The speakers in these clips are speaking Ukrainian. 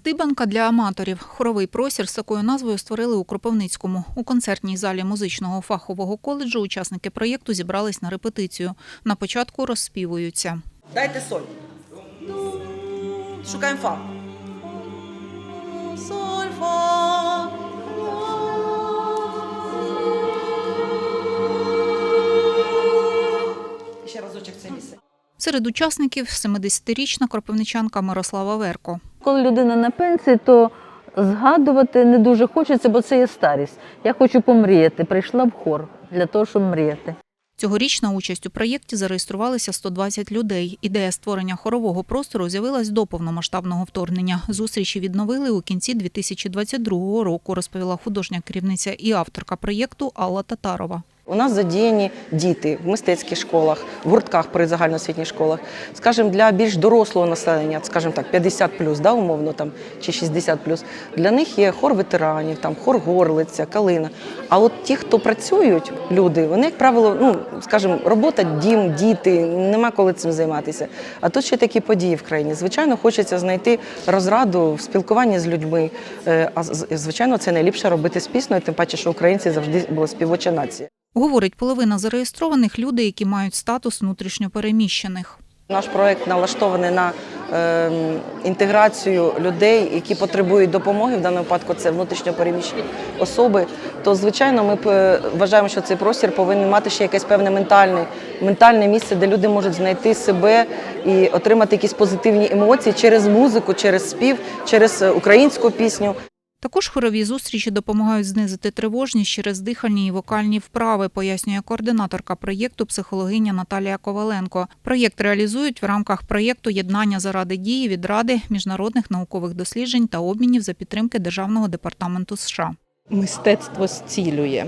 Здибанка для аматорів. Хоровий простір з такою назвою створили у Кропивницькому. У концертній залі музичного фахового коледжу учасники проєкту зібрались на репетицію. На початку розспівуються. Дайте соль. Шукаємо фа. Соль, фа. Ще разочок це місце. Серед учасників 70-річна кропивничанка Мирослава Верко. Коли людина на пенсії, то згадувати не дуже хочеться, бо це є старість. Я хочу помріяти. Прийшла в хор для того, щоб мріяти. Цьогоріч на участь у проєкті зареєструвалися 120 людей. Ідея створення хорового простору з'явилась до повномасштабного вторгнення. Зустрічі відновили у кінці 2022 року, розповіла художня керівниця і авторка проєкту Алла Татарова. У нас задіяні діти в мистецьких школах, в гуртках при загальноосвітніх школах. Скажімо, для більш дорослого населення, скажімо так, 50 да, умовно там чи 60 Для них є хор ветеранів, там хор горлиця, калина. А от ті, хто працюють, люди, вони, як правило, ну скажімо, робота, дім, діти, нема коли цим займатися. А тут ще такі події в країні. Звичайно, хочеться знайти розраду в спілкуванні з людьми. Е, А звичайно, це найліпше робити з піснею, тим паче, що українці завжди була співоча нація. Говорить, половина зареєстрованих люди, які мають статус внутрішньопереміщених. Наш проект налаштований на ем, інтеграцію людей, які потребують допомоги. В даному випадку це внутрішньо переміщені особи. То звичайно, ми вважаємо, що цей простір повинен мати ще якесь певне ментальне, ментальне місце, де люди можуть знайти себе і отримати якісь позитивні емоції через музику, через спів, через е, українську пісню. Також хорові зустрічі допомагають знизити тривожність через дихальні і вокальні вправи, пояснює координаторка проєкту психологиня Наталія Коваленко. Проєкт реалізують в рамках проєкту Єднання заради дії від Ради міжнародних наукових досліджень та обмінів за підтримки Державного департаменту США. мистецтво зцілює,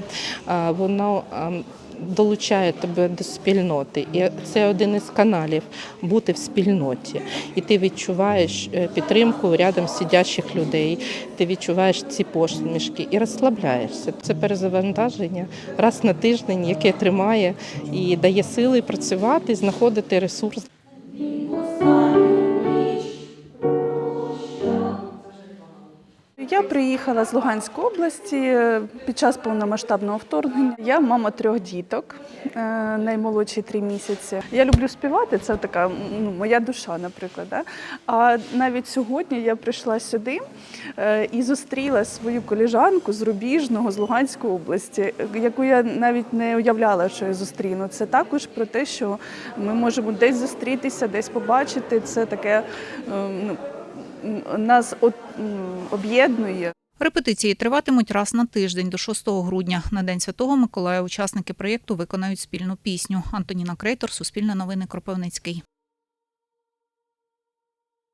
воно ам, долучає тебе до спільноти. І це один із каналів бути в спільноті. І ти відчуваєш е, підтримку рядом сидячих людей, ти відчуваєш ці посмішки і розслабляєшся. Це перезавантаження раз на тиждень, яке тримає і дає сили працювати, знаходити ресурс. Приїхала з Луганської області е, під час повномасштабного вторгнення. Я мама трьох діток, е, наймолодші три місяці. Я люблю співати, це така ну, моя душа, наприклад. Да? А навіть сьогодні я прийшла сюди е, і зустріла свою коліжанку з Рубіжного, з Луганської області, яку я навіть не уявляла, що я зустріну. Це також про те, що ми можемо десь зустрітися, десь побачити. Це таке е, ну, нас об'єднує. Репетиції триватимуть раз на тиждень до 6 грудня. На День Святого Миколая учасники проєкту виконають спільну пісню. Антоніна Крейтор, Суспільне новини Кропивницький.